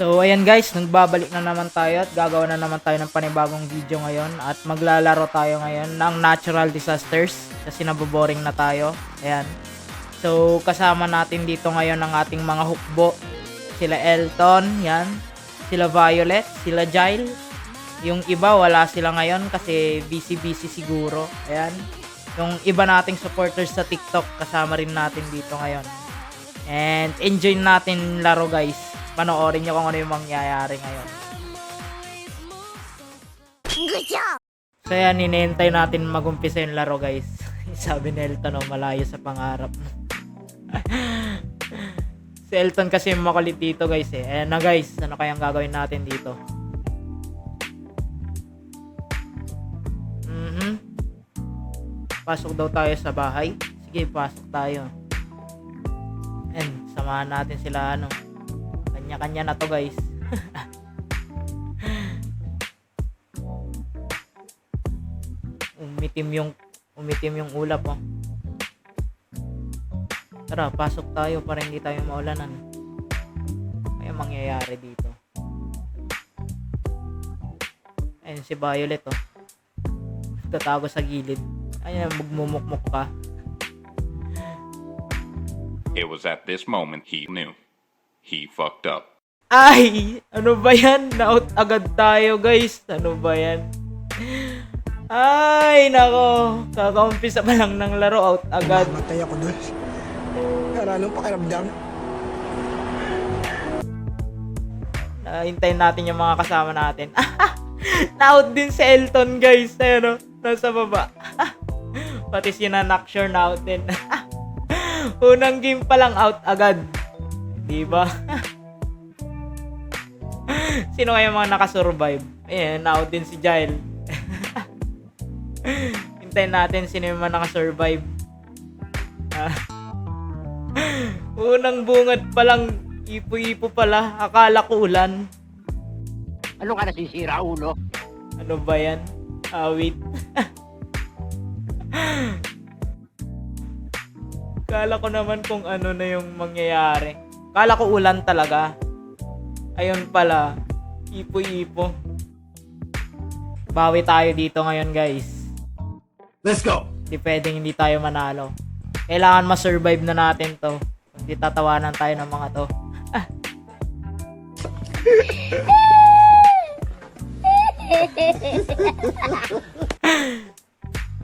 So, ayan guys, nagbabalik na naman tayo at gagawa na naman tayo ng panibagong video ngayon at maglalaro tayo ngayon ng natural disasters kasi naboboring na tayo. Ayan. So, kasama natin dito ngayon ang ating mga hukbo. Sila Elton, yan. Sila Violet, sila Jyle. Yung iba, wala sila ngayon kasi busy-busy siguro. Ayan. Yung iba nating supporters sa TikTok, kasama rin natin dito ngayon. And enjoy natin laro guys. Panoorin nyo kung ano yung mangyayari ngayon. So yan, hinihintay natin magumpisa yung laro guys. Sabi ni Elton, oh, malayo sa pangarap. si Elton kasi yung makulit dito guys eh. Ayan na guys, ano kayang gagawin natin dito? Mhm. Pasok daw tayo sa bahay. Sige, pasok tayo. And samahan natin sila ano. Kanya-kanya na to guys. umitim yung umitim yung ulap oh. Tara, pasok tayo para hindi tayo maulanan. May mangyayari dito. Ayun si Violet oh. Tatago sa gilid. Ayun, magmumukmuk ka. It was at this moment he knew. He fucked up. Ay! Ano ba yan? Na-out agad tayo, guys. Ano ba yan? Ay, nako. Kakaumpisa pa lang ng laro, out agad. Matay ako doon. Para anong pakiramdam? Nahintayin natin yung mga kasama natin. Na-out din si Elton, guys. Ayun, oh. Nasa baba. Pati si Nanak sure na out din. Unang game pa lang out agad. Di ba? Sino kaya mga nakasurvive? Ayan, na-out din si Jail. Hintayin natin sino yung mga nakasurvive. Ah. Unang bungad pa lang, ipo-ipo pala. Akala ko ulan. Ano ka nasisira, ulo? Ano ba yan? Awit. Kala ko naman kung ano na yung mangyayari. Kala ko ulan talaga. Ayun pala. Ipo-ipo. Bawi tayo dito ngayon guys. Let's go! Hindi pwedeng hindi tayo manalo. Kailangan ma-survive na natin to. Hindi tatawanan tayo ng mga to.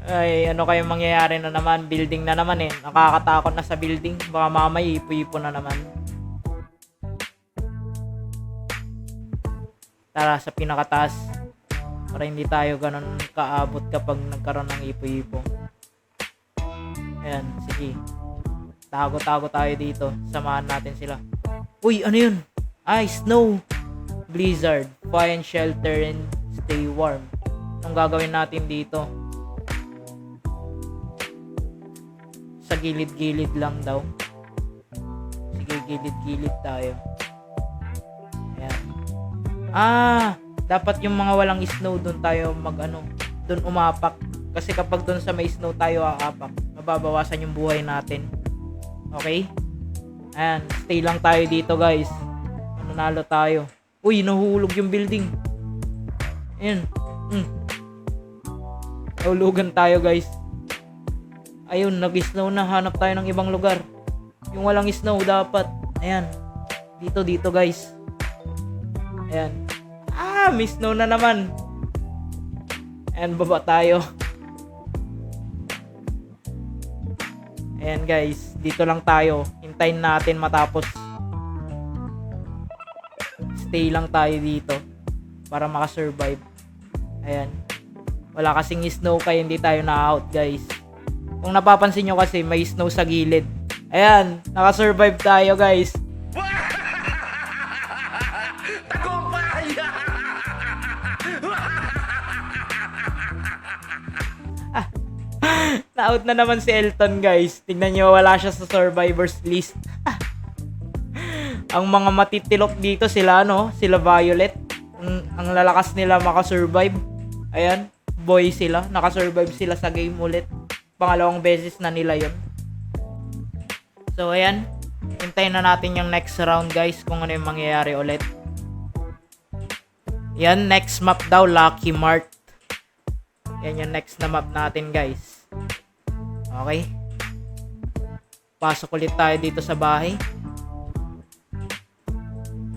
Ay, ano kayong mangyayari na naman? Building na naman eh. Nakakatakot na sa building. Baka mamay ipo-ipo na naman. Tara sa pinakataas. Para hindi tayo ganun kaabot kapag nagkaroon ng ipo-ipo. Ayan, sige. Tago-tago tayo dito. Samahan natin sila. Uy, ano yun? Ay, snow. Blizzard. Find shelter and stay warm. Anong gagawin natin dito? Sa gilid-gilid lang daw. Sige, gilid-gilid tayo. Ah! Dapat yung mga walang snow doon tayo mag ano, doon umapak. Kasi kapag doon sa may snow tayo aapak, mababawasan yung buhay natin. Okay? Ayan, stay lang tayo dito guys. Mananalo tayo. Uy, nahuhulog yung building. Ayan. Mm. Nahulugan tayo guys. Ayun, nag-snow na. Hanap tayo ng ibang lugar. Yung walang snow dapat. Ayan. Dito, dito guys. Ayan. May snow na naman. Ayan, baba tayo. Ayan guys, dito lang tayo. Hintayin natin matapos. Stay lang tayo dito para makasurvive. Ayan. Wala kasing snow kaya hindi tayo na-out guys. Kung napapansin nyo kasi may snow sa gilid. Ayan, nakasurvive tayo guys. Na-out na naman si Elton guys. Tingnan nyo, wala siya sa survivors list. ang mga matitilok dito sila, no? Sila Violet. Ang, ang lalakas nila makasurvive. Ayan, boy sila. Nakasurvive sila sa game ulit. Pangalawang beses na nila yon. So, ayan. Hintayin na natin yung next round guys kung ano yung mangyayari ulit. Yan, next map daw, Lucky Mart. Yan yung next na map natin, guys. Okay. Pasok ulit tayo dito sa bahay.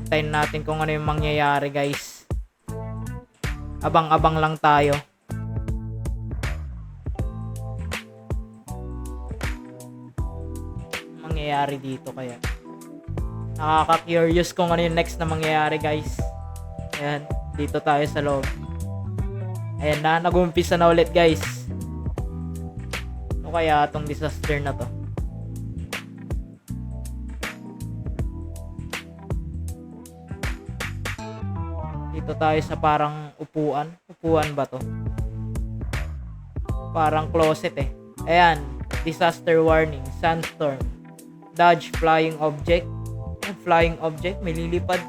Hintayin natin kung ano yung mangyayari, guys. Abang-abang lang tayo. mangyayari dito kaya. Nakaka-curious kung ano yung next na mangyayari, guys. Ayan, dito tayo sa loob. Ayan na, nag-umpisa na ulit, guys. Ano kaya itong disaster na to? Dito tayo sa parang upuan. Upuan ba to? Parang closet eh. Ayan, disaster warning, sandstorm, dodge flying object. Flying object, may lilipad.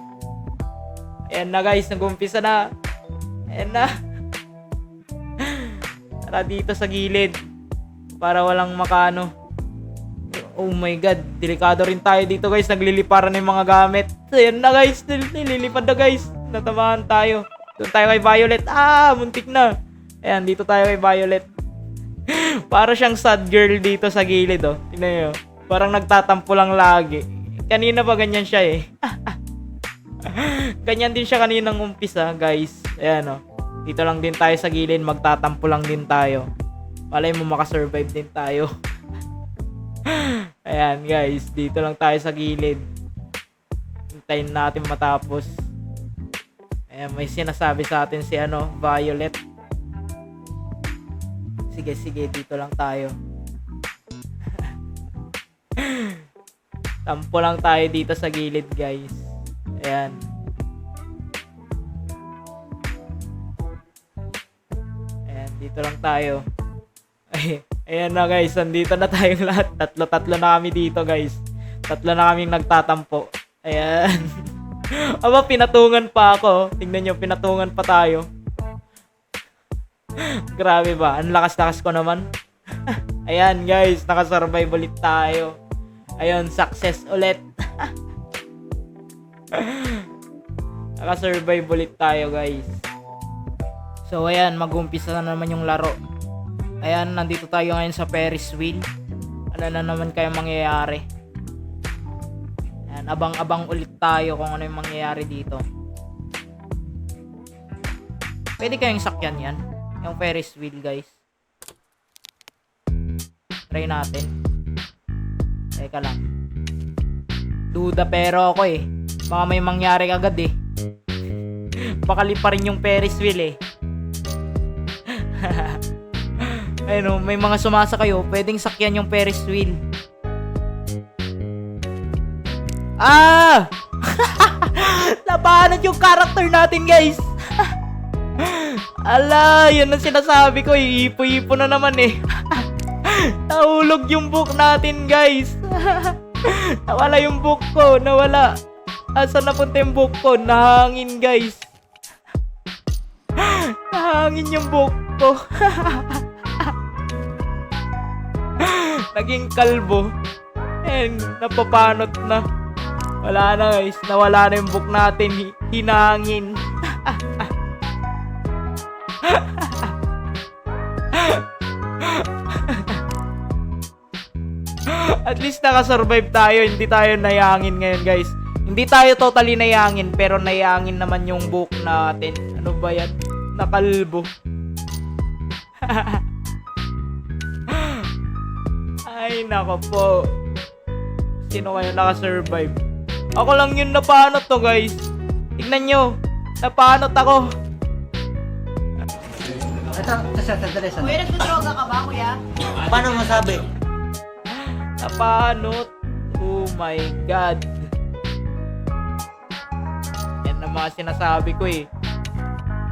Ayan na guys, nag-umpisa na. Ayan na. Tara dito sa gilid. Para walang makano. Oh my god, delikado rin tayo dito guys. Nagliliparan ng mga gamit. Ayan na guys, nil- nililipad na guys. Natamaan tayo. Doon tayo kay Violet. Ah, muntik na. Ayan, dito tayo kay Violet. Para siyang sad girl dito sa gilid, oh. Tingnan nyo. Parang nagtatampo lang lagi. Kanina pa ganyan siya, eh. ganyan din siya kaninang umpisa, guys. Ayan, oh. Dito lang din tayo sa gilid. Magtatampo lang din tayo. Malay mo makasurvive din tayo. Ayan, guys. Dito lang tayo sa gilid. Hintayin natin matapos. Ayan, may sinasabi sa atin si ano, Violet. Sige, sige, dito lang tayo. Tampo lang tayo dito sa gilid, guys. Ayan. Ayan, dito lang tayo. Ay, ayan na guys, nandito na tayong lahat. Tatlo-tatlo na kami dito, guys. Tatlo na kaming nagtatampo. Ayan. Aba, pinatungan pa ako. Tingnan nyo, pinatungan pa tayo. Grabe ba? Ang lakas-lakas ko naman. Ayan guys, nakasurvive ulit tayo. Ayun, success ulit. nakasurvive ulit tayo guys. So ayan, mag-umpisa na naman yung laro. Ayan, nandito tayo ngayon sa Ferris wheel. Ano na naman kaya mangyayari? Ayan, abang-abang ulit tayo kung ano yung mangyayari dito. Pwede kayong sakyan yan. Yung Ferris wheel, guys. Try natin. Teka lang. Duda pero ako eh. Baka may mangyari agad eh. Baka pa rin yung Ferris wheel eh. Ayun oh, may mga sumasa kayo. Pwedeng sakyan yung Ferris wheel. Ah! Labanan yung character natin, guys. Ala, yun ang sinasabi ko. eh. Ipo-ipo na naman eh. Nahulog yung book natin, guys. nawala yung book ko. Nawala. Asa napunta yung book ko? Nahangin, guys. Nahangin yung book ko. Naging kalbo. And napapanot na. Wala na guys. Nawala na yung book natin. Hi- Hinangin. At least nakasurvive tayo. Hindi tayo nayangin ngayon guys. Hindi tayo totally nayangin. Pero nayangin naman yung book natin. Ano ba yan? Nakalbo. Ay, nako po. Sino kayo nakasurvive? Ako lang yun napanot to, guys. Tignan nyo. Napanot ako. Ito, ito sa sandali, Kuya, sandali. nagdodroga ka ba, kuya? Paano masabi? Napanot. Oh my God. Yan ang mga sinasabi ko eh.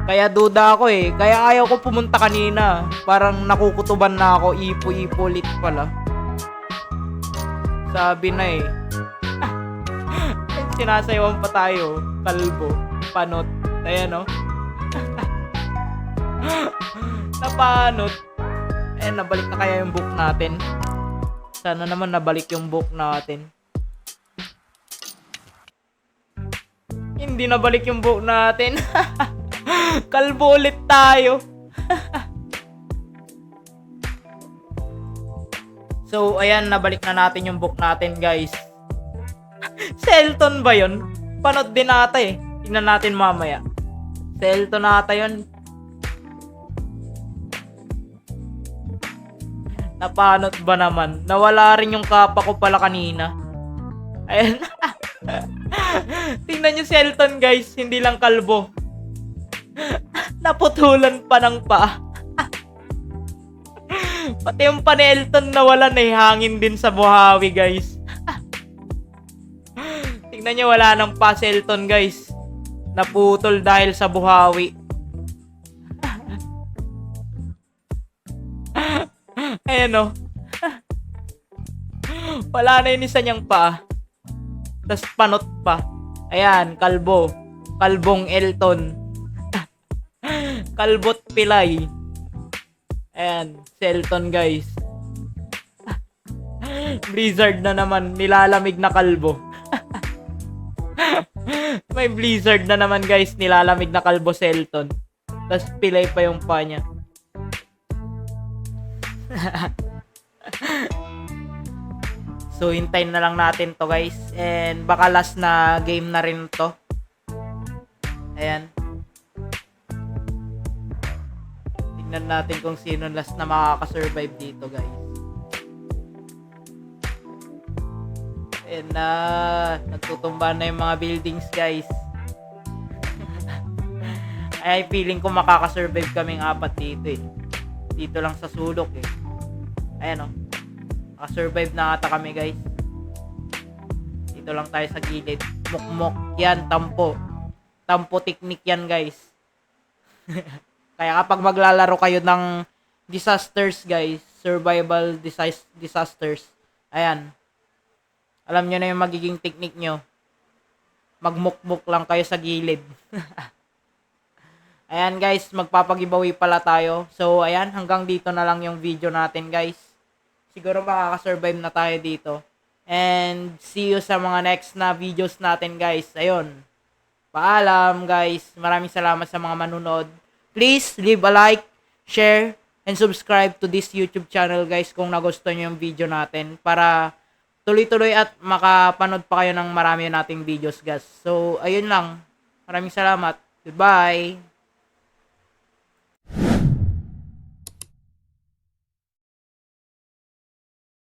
Kaya duda ako eh. Kaya ayaw ko pumunta kanina. Parang nakukutuban na ako. Ipo-ipo ulit pala. Sabi na eh. Sinasayawan pa tayo. Kalbo. Panot. Ayan oh. Napanot. Eh, nabalik na kaya yung book natin. Sana naman nabalik yung book natin. Hindi nabalik yung book natin. Kalbo ulit tayo. So, ayan, nabalik na natin yung book natin, guys. Selton ba yun? Panot din ata eh. Tingnan natin mamaya. Selton ata yun. Napanot ba naman? Nawala rin yung kapa ko pala kanina. Ayan. Tingnan nyo Selton guys, hindi lang kalbo. Naputulan pa ng paa. Pati yung pa ni Elton nawalan eh, hangin din sa buhawi guys. Tingnan nyo, wala nang pa guys. Naputol dahil sa buhawi. Ayan o. Wala na yung isa niyang paa. Tapos panot pa. Ayan, kalbo. Kalbong Elton. Kalbot Pilay. Ayan, si Elton guys. Blizzard na naman, nilalamig na kalbo. May blizzard na naman guys, nilalamig na kalbo si Elton. Tapos pilay pa yung pa niya. so, hintayin na lang natin to guys. And baka last na game na rin to. Ayan. Tingnan natin kung sino last na makakasurvive dito guys. Ayan na. Nagtutumba na yung mga buildings guys. Ay, feeling ko makakasurvive kaming apat dito eh. Dito lang sa sulok eh. Ayan. Oh. Nakasurvive na ata kami guys. Dito lang tayo sa gilid. Mukmok. Yan, tampo. Tampo technique yan guys. Kaya kapag maglalaro kayo ng disasters guys, survival disas- disasters, ayan. Alam nyo na yung magiging technique nyo. Magmukmuk lang kayo sa gilid. Ayan guys, magpapagibawi pala tayo. So ayan, hanggang dito na lang yung video natin guys. Siguro makakasurvive na tayo dito. And see you sa mga next na videos natin guys. Ayun. Paalam guys. Maraming salamat sa mga manunod. Please leave a like, share, and subscribe to this YouTube channel guys kung nagustuhan nyo yung video natin para tuloy-tuloy at makapanood pa kayo ng marami nating videos guys. So ayun lang. Maraming salamat. Goodbye.